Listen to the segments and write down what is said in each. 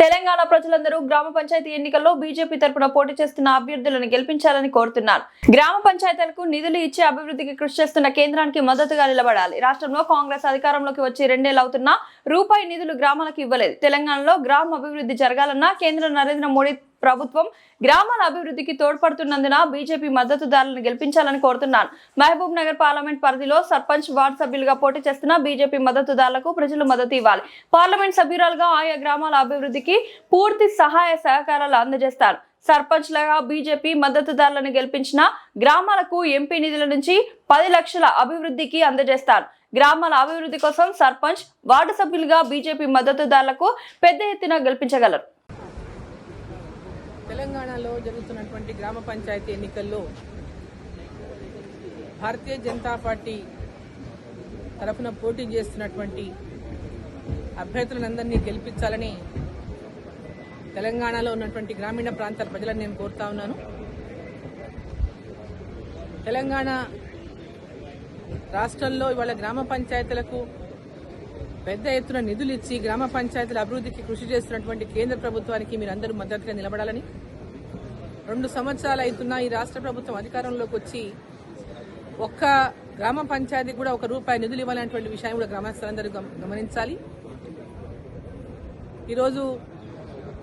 తెలంగాణ ప్రజలందరూ గ్రామ పంచాయతీ ఎన్నికల్లో బీజేపీ తరపున పోటీ చేస్తున్న అభ్యర్థులను గెలిపించాలని కోరుతున్నారు. గ్రామ పంచాయతీలకు నిధులు ఇచ్చి అభివృద్ధికి కృషి చేస్తున్న కేంద్రానికి మద్దతుగా నిలబడాలి. రాష్ట్రంలో కాంగ్రెస్ అధికారంలోకి వచ్చి రెండేళ్ళు అవుతున్నా రూపాయి నిధులు గ్రామాలకు ఇవ్వలేదు. తెలంగాణలో గ్రామ అభివృద్ధి జరగాలన్నా కేంద్ర నరేంద్ర మోడీ ప్రభుత్వం గ్రామాల అభివృద్ధికి తోడ్పడుతున్నందున బీజేపీ మద్దతుదారులను గెలిపించాలని కోరుతున్నాను. మహబూబ్ నగర్ పార్లమెంట్ పరిధిలో సర్పంచ్ వార్డు సభ్యులుగా పోటీ చేస్తున్న బీజేపీ మద్దతుదారులకు ప్రజలు మద్దతు ఇవ్వాలి. పార్లమెంట్ సభ్యురాలుగా ఆయా గ్రామాల అభివృద్ధికి పూర్తి సహాయ సహకారాలు అందజేస్తారు. సర్పంచ్లుగా బీజేపీ మద్దతుదారులను గెలిపించిన గ్రామాలకు ఎంపీ నిధుల నుంచి పది లక్షల అభివృద్ధికి అందజేస్తారు. గ్రామాల అభివృద్ధి కోసం సర్పంచ్ వార్డు సభ్యులుగా బీజేపీ మద్దతుదారులకు పెద్ద ఎత్తున గెలిపించగలరు. తెలంగాణలో జరుగుతున్నటువంటి గ్రామ పంచాయతీ ఎన్నికల్లో భారతీయ జనతా పార్టీ తరఫున పోటీ చేస్తున్నటువంటి అభ్యర్థులందరినీ గెలిపించాలని తెలంగాణలో ఉన్నటువంటి గ్రామీణ ప్రాంతాల ప్రజలను నేను కోరుతా ఉన్నాను. తెలంగాణ రాష్ట్రంలో ఇవాళ గ్రామ పంచాయతీలకు పెద్ద ఎత్తున నిధులు ఇచ్చి గ్రామ పంచాయతీల అభివృద్ధికి కృషి చేస్తున్నటువంటి కేంద్ర ప్రభుత్వానికి మీరందరూ మద్దతుగా నిలబడాలని రెండు సంవత్సరాలు అవుతున్నా ఈ రాష్ట్ర ప్రభుత్వం అధికారంలోకి వచ్చి ఒక్క గ్రామ పంచాయతీకి కూడా ఒక రూపాయి నిధులు ఇవ్వాలనేటువంటి విషయాన్ని కూడా గ్రామస్తులందరూ గమనించాలి. ఈరోజు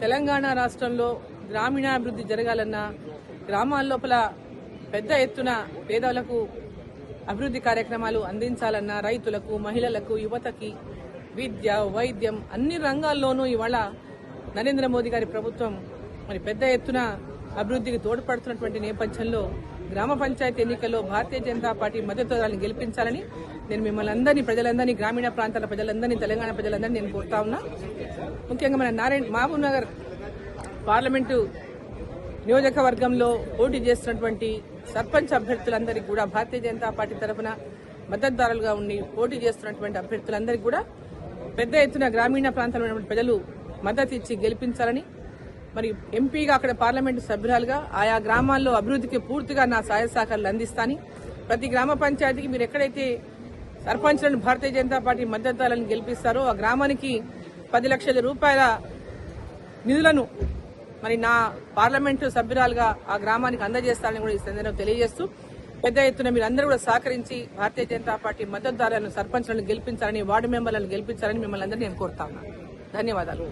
తెలంగాణ రాష్ట్రంలో గ్రామీణాభివృద్ధి జరగాలన్నా గ్రామాల లోపల పెద్ద ఎత్తున పేదలకు అభివృద్ధి కార్యక్రమాలు అందించాలన్నా రైతులకు మహిళలకు యువతకి విద్య వైద్యం అన్ని రంగాల్లోనూ ఇవాళ నరేంద్ర మోదీ గారి ప్రభుత్వం మరి పెద్ద ఎత్తున అభివృద్ధికి తోడ్పడుతున్నటువంటి నేపథ్యంలో గ్రామ పంచాయతీ ఎన్నికల్లో భారతీయ జనతా పార్టీ మద్దతుదారులను గెలిపించాలని నేను మిమ్మల్ని అందరినీ ప్రజలందరినీ గ్రామీణ ప్రాంతాల ప్రజలందరినీ తెలంగాణ ప్రజలందరినీ నేను కోరుతా ఉన్నా. ముఖ్యంగా మన నారాయణ మహబూబ్ నగర్ పార్లమెంటు నియోజకవర్గంలో పోటీ చేస్తున్నటువంటి సర్పంచ్ అభ్యర్థులందరికీ కూడా భారతీయ జనతా పార్టీ తరఫున మద్దతుదారులుగా ఉండి పోటీ చేస్తున్నటువంటి అభ్యర్థులందరికీ కూడా పెద్ద ఎత్తున గ్రామీణ ప్రాంతంలో ఉన్నటువంటి ప్రజలు మద్దతు ఇచ్చి గెలిపించాలని మరి ఎంపీగా అక్కడ పార్లమెంటు సభ్యురాలుగా ఆయా గ్రామాల్లో అభివృద్ధికి పూర్తిగా నా సహాయ సహకారాలు అందిస్తాను. ప్రతి గ్రామ పంచాయతీకి మీరు ఎక్కడైతే సర్పంచ్లను భారతీయ జనతా పార్టీ మద్దతుదారులను గెలిపిస్తారో ఆ గ్రామానికి పది లక్షల రూపాయల నిధులను మరి నా పార్లమెంటు సభ్యురాలుగా ఆ గ్రామానికి అందజేస్తానని కూడా ఈ సందర్భంగా తెలియజేస్తూ పెద్ద ఎత్తున మీరు అందరూ కూడా సహకరించి భారతీయ జనతా పార్టీ మద్దతుదారులను సర్పంచ్లను గెలిపించాలని వార్డు మెంబర్లను గెలిపించాలని మిమ్మల్ని అందరినీ నేను కోరుతా ఉన్నాను ధన్యవాదాలు.